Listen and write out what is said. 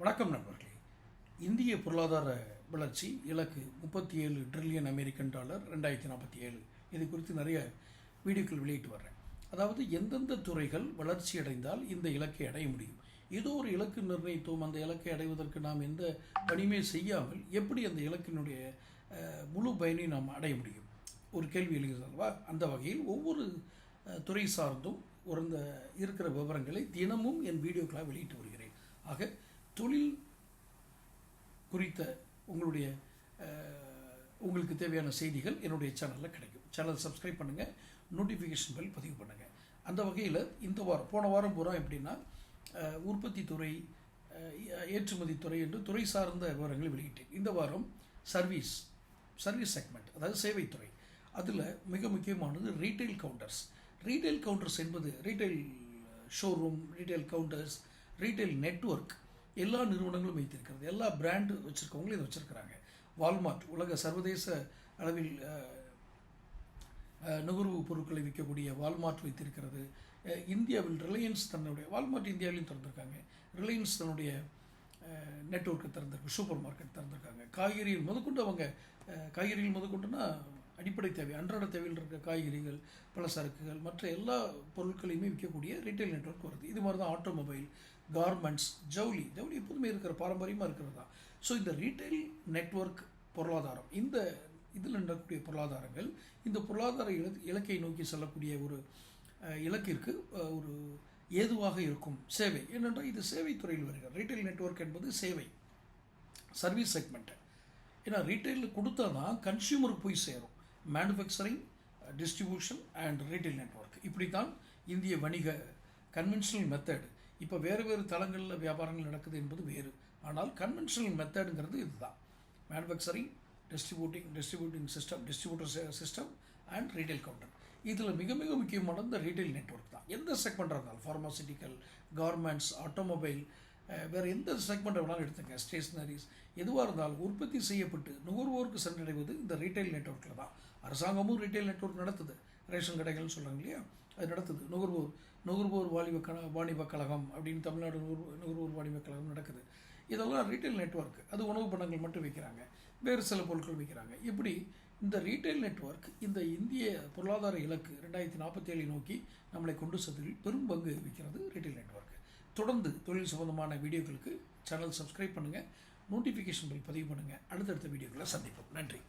வணக்கம் நண்பர்களே. இந்திய பொருளாதார வளர்ச்சி இலக்கு முப்பத்தி ஏழு ட்ரில்லியன் அமெரிக்கன் டாலர் ரெண்டாயிரத்தி நாற்பத்தி ஏழு இது குறித்து நிறைய வீடியோக்கள் வெளியிட்டு வர்றேன். அதாவது எந்தெந்த துறைகள் வளர்ச்சி அடைந்தால் இந்த இலக்கை அடைய முடியும்? ஏதோ ஒரு இலக்கு நிர்ணயித்தோம். அந்த இலக்கை அடைவதற்கு நாம் எந்த பணியுமே செய்யாமல் எப்படி அந்த இலக்கினுடைய முழு பயனை நாம் அடைய முடியும்? ஒரு கேள்வி எழுகிறதல்வா அந்த வகையில் ஒவ்வொரு துறை சார்ந்தும் ஒரு இருக்கிற விவரங்களை தினமும் என் வீடியோக்களாக வெளியிட்டு வருகிறேன். ஆக தொழில் குறித்த உங்களுடைய உங்களுக்கு தேவையான செய்திகள் என்னுடைய சேனலில் கிடைக்கும். சேனல் சப்ஸ்கிரைப் பண்ணுங்கள் நோட்டிஃபிகேஷன் பெல் பதிவு பண்ணுங்கள் அந்த வகையில் இந்த வாரம் போன வாரம் பூரா எப்படின்னா உற்பத்தி துறை ஏற்றுமதி துறை என்று துறை சார்ந்த விவரங்களை வெளியிட்டேன். இந்த வாரம் சர்வீஸ் சர்வீஸ் செக்மெண்ட் அதாவது சேவைத்துறை அதில் மிக முக்கியமானது ரீட்டைல் கவுண்டர்ஸ் ரீட்டைல் கவுண்டர்ஸ் என்பது retail showroom retail counters retail network எல்லா நிறுவனங்களும் வைத்திருக்கிறது. எல்லா பிராண்டு வச்சுருக்கவங்களும் இதை வச்சுருக்கிறாங்க. வால்மார்ட் உலக சர்வதேச அளவில் நுகர்வு பொருட்களை விற்கக்கூடிய வால்மார்ட் வைத்திருக்கிறது. இந்தியாவில் ரிலையன்ஸ் தன்னுடைய வால்மார்ட் இந்தியாவிலையும் திறந்திருக்காங்க. ரிலையன்ஸ் தன்னுடைய நெட்வொர்க்கை திறந்திருக்கு சூப்பர் மார்க்கெட் திறந்திருக்காங்க. காய்கறிகள் முதற்கொண்டு அவங்க காய்கறிகள் முதற்கொண்டுனா அடிப்படை தேவை அன்றாட தேவையில் இருக்க காய்கறிகள் பலசரக்குகள் மற்ற எல்லா பொருட்களையுமே விற்கக்கூடிய ரீட்டைல் நெட்வொர்க் வருது. இது மாதிரி தான் ஆட்டோமொபைல் கார்மெண்ட்ஸ் ஜவுளி. ஜவுளி எப்போதுமே இருக்கிற பாரம்பரியமாக இருக்கிறது? தான் ஸோ இந்த ரீட்டைல் நெட்வொர்க் பொருளாதாரம் இந்த இதில் நடக்கக்கூடிய பொருளாதாரங்கள் இந்த பொருளாதார இல இலக்கை நோக்கி செல்லக்கூடிய ஒரு இலக்கிற்கு ஒரு ஏதுவாக இருக்கும் சேவை. ஏனென்றால் இது சேவைத்துறையில் வருகிறது. ரீட்டைல் நெட்வொர்க் என்பது சேவை சர்வீஸ் செக்மெண்ட்டு ஏன்னா ரீட்டைலில் கொடுத்தா தான் கன்சியூமருக்கு போய் சேரும். Manufacturing distribution and retail network இப்படி தான் இந்திய வணிக கன்வென்ஷனல் மெத்தட் இப்போ வேறு வேறு தளங்களில் வியாபாரங்கள் நடக்குது என்பது வேறு. ஆனால் கன்வென்ஷனல் மெத்தடுங்கிறது இதுதான். Manufacturing distributing distributing system distributor system and retail counter இதில் மிக மிக முக்கியமானது இந்த ரீட்டைல் நெட்வொர்க் தான். எந்த செக்மெண்ட்டாக இருந்தாலும் ஃபார்மாசிட்டிக்கல் கார்மெண்ட்ஸ் ஆட்டோமொபைல் வேறு எந்த செக்மெண்ட் வேணாலும் எடுத்துங்க ஸ்டேஷ்னரிஸ் எதுவாக இருந்தாலும் உற்பத்தி செய்யப்பட்டு நுகர்வோருக்கு சென்றடைவது இந்த ரீட்டைல் நெட்ஒர்க்கில் தான். அரசாங்கமும் ரீட்டைல் நெட்வொர்க் நடத்துது. ரேஷன் கடைகள்னு சொல்கிறாங்க இல்லையா? அது நடத்துது. நுகர்வோர் நுகர்வோர் வாணிப கழ வாணிப கழகம் அப்படின்னு தமிழ்நாடு நுகர்வோர் நுகர்வோர் வாணிப கழகம் நடக்குது. இதெல்லாம் ரீட்டைல் நெட்வொர்க் அது உணவு பண்டங்கள் மட்டும் விற்கிறாங்க வேறு சில பொருட்கள் விற்கிறாங்க இப்படி இந்த ரீட்டைல் நெட்வொர்க் இந்த இந்திய பொருளாதார இலக்கு ரெண்டாயிரத்தி நாற்பத்தி ஏழை நோக்கி நம்மளை கொண்டு செல்வதில் பெரும் பங்கு வகிக்கிறது ரீட்டைல் நெட்வொர்க் தொடர்ந்து தொழில் சம்பந்தமான வீடியோக்களுக்கு சேனல் சப்ஸ்கிரைப் பண்ணுங்கள் நோட்டிஃபிகேஷன் பில் பதிவு பண்ணுங்கள் அடுத்தடுத்த வீடியோக்களை சந்திப்போம். நன்றி.